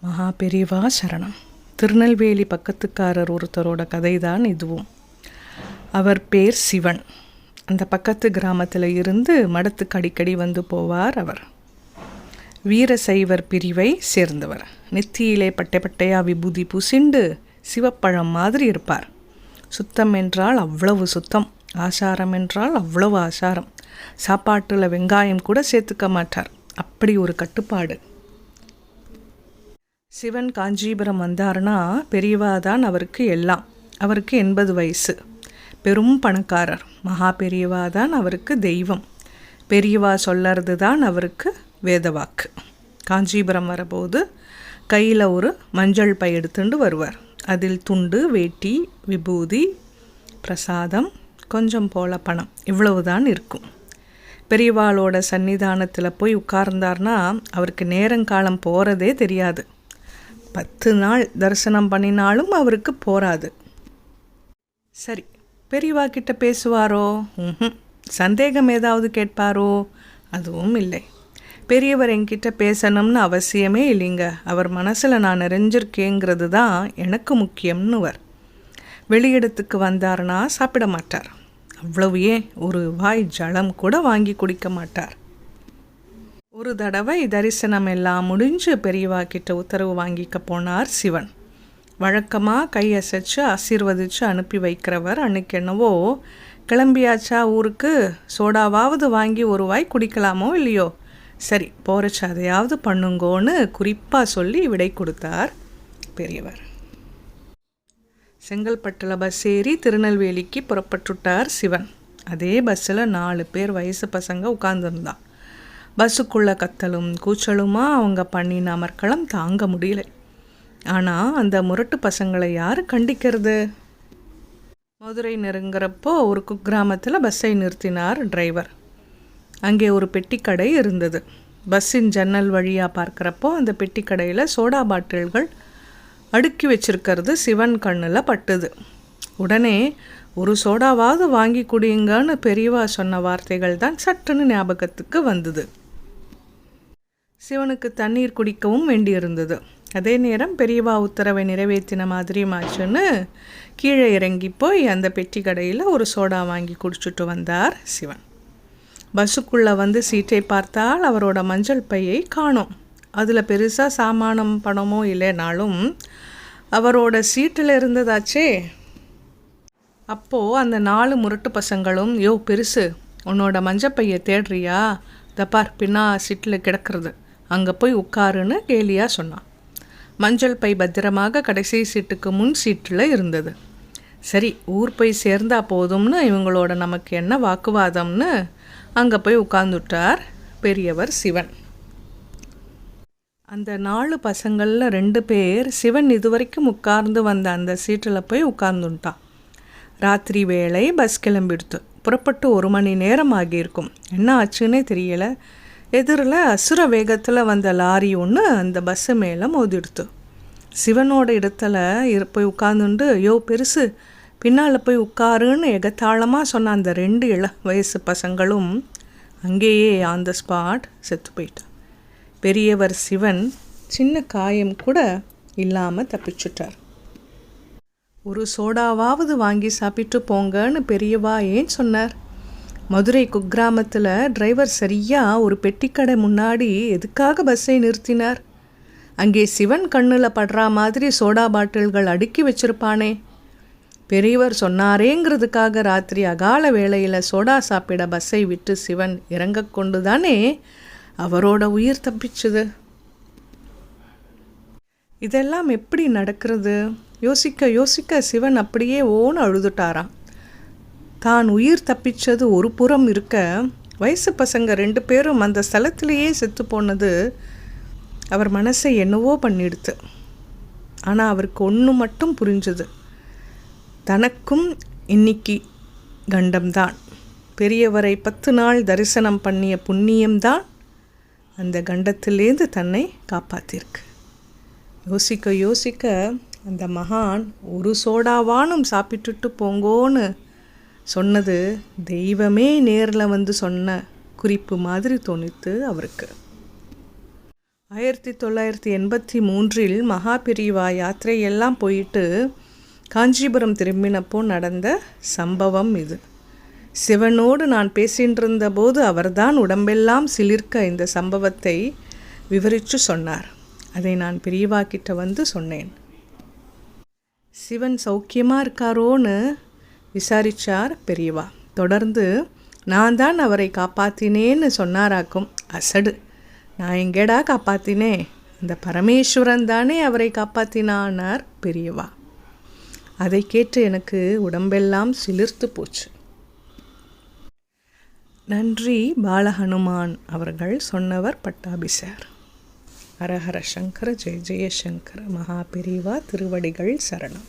மகா பெரிவா சரணம். திருநெல்வேலி பக்கத்துக்காரர் ஒருத்தரோட கதை தான் இதுவும். அவர் பேர் சிவன். அந்த பக்கத்து கிராமத்தில் இருந்து மடத்துக்கு அடிக்கடி வந்து போவார் அவர். வீரசைவர் பிரிவை சேர்ந்தவர். நெத்தியிலே பட்டை பட்டையா விபூதி பூசிண்டு சிவப்பழம் மாதிரி இருப்பார். சுத்தம் என்றால் அவ்வளவு சுத்தம் ஆசாரம் என்றால் அவ்வளவு ஆசாரம். சாப்பாட்டில் வெங்காயம் கூட சேர்த்துக்க மாட்டார். அப்படி ஒரு கட்டுப்பாடு. சிவன் காஞ்சிபுரம் வந்தாருன்னா பெரியவா தான் அவருக்கு எல்லாம். அவருக்கு எண்பது வயசு. பெரும் பணக்காரர். மகா பெரியவா தான் அவருக்கு தெய்வம். பெரியவா சொல்லறது தான் அவருக்கு வேதவாக்கு. காஞ்சிபுரம் வரபோது கையில் ஒரு மஞ்சள் பை எடுத்துட்டு வருவார். அதில் துண்டு வேட்டி விபூதி பிரசாதம் கொஞ்சம் போல பணம். இவ்வளவுதான் இருக்கும். பெரியவாளோட சன்னிதானத்தில் போய் உட்கார்ந்தார்னா அவருக்கு நேரங்காலம் போகிறதே தெரியாது. பத்து நாள் தரிசனம் பண்ணினாலும் அவருக்கு போராது சரி பெரியவா கிட்ட பேசுவாரோ? ம் சந்தேகம் ஏதாவது கேட்பாரோ? அதுவும் இல்லை. பெரியவர் என்கிட்ட பேசணும்னு அவசியமே இல்லைங்க. அவர் மனசில் நான் நிறைஞ்சிருக்கேங்கிறது தான் எனக்கு முக்கியம்னுவர். வெளியிடத்துக்கு வந்தாருன்னா சாப்பிட மாட்டார். அவ்வளவு ஏன்? ஒரு வாய் ஜலம் கூட வாங்கி குடிக்க மாட்டார். ஒரு தடவை தரிசனம் எல்லாம் முடிஞ்சு பெரியவா கிட்ட உத்தரவு வாங்கிக்க போனார் சிவன். வழக்கமாக கையசைச்சு ஆசீர்வதிச்சு அனுப்பி வைக்கிறவர் அன்னைக்கு என்னவோ கிளம்பியாச்சா ஊருக்கு? சோடாவாவது வாங்கி ஒரு வாய் குடிக்கலாமோ இல்லையோ? சரி போறச்சு அதையாவது பண்ணுங்கோன்னு குறிப்பாக சொல்லி விடை கொடுத்தார் பெரியவர். செங்கல்பட்டில் பஸ் ஏறி திருநெல்வேலிக்கு புறப்பட்டுட்டார் சிவன். அதே பஸ்ஸில் நாலு பேர் வயசு பசங்க உட்காந்துருந்தான் பஸ்ஸுக்குள்ளே கத்தலும் கூச்சலுமா அவங்க பண்ணின அமர்க்களம் தாங்க முடியல. ஆனால் அந்த முரட்டு பசங்களை யார் கண்டிக்கிறது? மதுரை நெருங்குறப்போ ஒரு குக்கிராமத்தில் பஸ்ஸை நிறுத்தினார் டிரைவர். அங்கே ஒரு பெட்டிக்கடை இருந்தது. பஸ்ஸின் ஜன்னல் வழியாக பார்க்குறப்போ அந்த பெட்டிக்கடையில் சோடா பாட்டில்கள் அடுக்கி வச்சிருக்கிறது சிவன் கண்ணில் பட்டுது. உடனே ஒரு சோடாவாவது வாங்கி குடியுங்கன்னு பெரியவா சொன்ன வார்த்தைகள் தான் சட்டுன்னு ஞாபகத்துக்கு வந்தது. சிவனுக்கு தண்ணீர் குடிக்கவும் வேண்டியிருந்தது. அதே நேரம் பெரியவா உத்தரவை நிறைவேற்றின மாதிரியும் ஆச்சுன்னு கீழே இறங்கி போய் அந்த பெட்டி கடையில் ஒரு சோடா வாங்கி குடிச்சிட்டு வந்தார் சிவன். பஸ்ஸுக்குள்ளே வந்து சீட்டை பார்த்தால் அவரோட மஞ்சள் பையை காணோம். அதில் பெருசாக சாமானம் பணமோ இல்லைனாலும் அவரோட சீட்டில் இருந்ததாச்சே. அப்போது அந்த நாலு முரட்டு பசங்களும் யோ பெருசு உன்னோட மஞ்சப்பையை தேடுறியா? தப்பார் பின்னா சீட்டில் கிடக்கிறது. அங்கே போய் உட்காருன்னு கேலியாக சொன்னான். மஞ்சள் பை பத்திரமாக கடைசி சீட்டுக்கு முன் சீட்டில் இருந்தது. சரி ஊர் போய் சேர்ந்தா போதும்னு இவங்களோட நமக்கு என்ன வாக்குவாதம்னு அங்கே போய் உட்கார்ந்துட்டார் பெரியவர் சிவன். அந்த நாலு பசங்களில் ரெண்டு பேர் சிவன் இதுவரைக்கும் உட்கார்ந்து வந்த அந்த சீட்டில் போய் உட்கார்ந்துட்டான். ராத்திரி வேளை பஸ் கிளம்பிடுத்து. புறப்பட்டு ஒரு மணி நேரம் ஆகியிருக்கும். என்ன ஆச்சுன்னே தெரியலை. எதிரில் அசுர வேகத்தில் வந்த லாரி ஒன்று அந்த பஸ்ஸு மேலே மோதிடுத்து. சிவனோட இடத்துல போய் உட்காந்துண்டு யோ பெருசு பின்னால் போய் உட்காருன்னு எகத்தாளமாக சொன்ன அந்த ரெண்டு இள வயசு பசங்களும் அங்கேயே ஆன் த ஸ்பாட் செத்து போயிட்டான் பெரியவர் சிவன் சின்ன காயம் கூட இல்லாமல் தப்பிச்சுட்டார். ஒரு சோடாவாவது வாங்கி சாப்பிட்டு போங்கன்னு பெரியவா ஏன் சொன்னார்? மதுரை குக்கிராமத்தில் டிரைவர் சரியாக ஒரு பெட்டிக்கடை முன்னாடி எதுக்காக பஸ்ஸை நிறுத்தினார்? அங்கே சிவன் கண்ணில் படுற மாதிரி சோடா பாட்டில்கள் அடுக்கி வச்சிருப்பானே. பெரியவர் சொன்னாரேங்கிறதுக்காக ராத்திரி அகால வேளையில் சோடா சாப்பிட பஸ்ஸை விட்டு சிவன் இறங்க கொண்டு தானே அவரோட உயிர் தப்பிச்சுது. இதெல்லாம் எப்படி நடக்கிறது? யோசிக்க யோசிக்க சிவன் அப்படியே ஓன்னு அழுதுட்டாராம். தான் உயிர் தப்பிச்சது ஒரு புறம் இருக்க வயசு பசங்க ரெண்டு பேரும் அந்த ஸ்தலத்திலேயே செத்து போனது அவர் மனசை என்னவோ பண்ணிடுது ஆனால் அவருக்கு ஒன்று மட்டும் புரிஞ்சுது. தனக்கும் இன்னைக்கு கண்டம்தான். பெரியவரை பத்து நாள் தரிசனம் பண்ணிய புண்ணியம்தான் அந்த கண்டத்திலேருந்து தன்னை காப்பாத்திருக்கு. யோசிக்க யோசிக்க அந்த மகான் ஒரு சோடாவானும் சாப்பிட்டுட்டு போங்கோன்னு சொன்னது தெய்வமே நேரில் வந்து சொன்ன குறிப்பு மாதிரி தோணித்து அவருக்கு. ஆயிரத்தி தொள்ளாயிரத்தி எண்பத்தி மூன்றில் மகாபிரிவா யாத்திரையெல்லாம் போயிட்டு காஞ்சிபுரம் திரும்பினப்போ நடந்த சம்பவம் இது. சிவனோடு நான் பேசின்றிருந்த போது அவர்தான் உடம்பெல்லாம் சிலிர்க்க இந்த சம்பவத்தை விவரித்து சொன்னார். அதை நான் பிரிவாக்கிட்ட வந்து சொன்னேன். சிவன் சௌக்கியமாக இருக்காரோன்னு விசாரிச்சார் பெரியவா. தொடர்ந்து நான் தான் அவரை காப்பாத்தினேன்னு சொன்னாராக்கும் அசடு. நான் எங்கேடா காப்பாத்தினேன் அந்த பரமேஸ்வரன் தானே அவரை காப்பாத்தினானார் பெரியவா. அதை கேட்டு எனக்கு உடம்பெல்லாம் சிலிர்த்து போச்சு. நன்றி பாலஹனுமான் அவர்கள் சொன்னவர் பட்டாபிசார் ஹரஹர சங்கர ஜெய ஜெயசங்கர மகா பெரிவா திருவடிகள் சரணம்.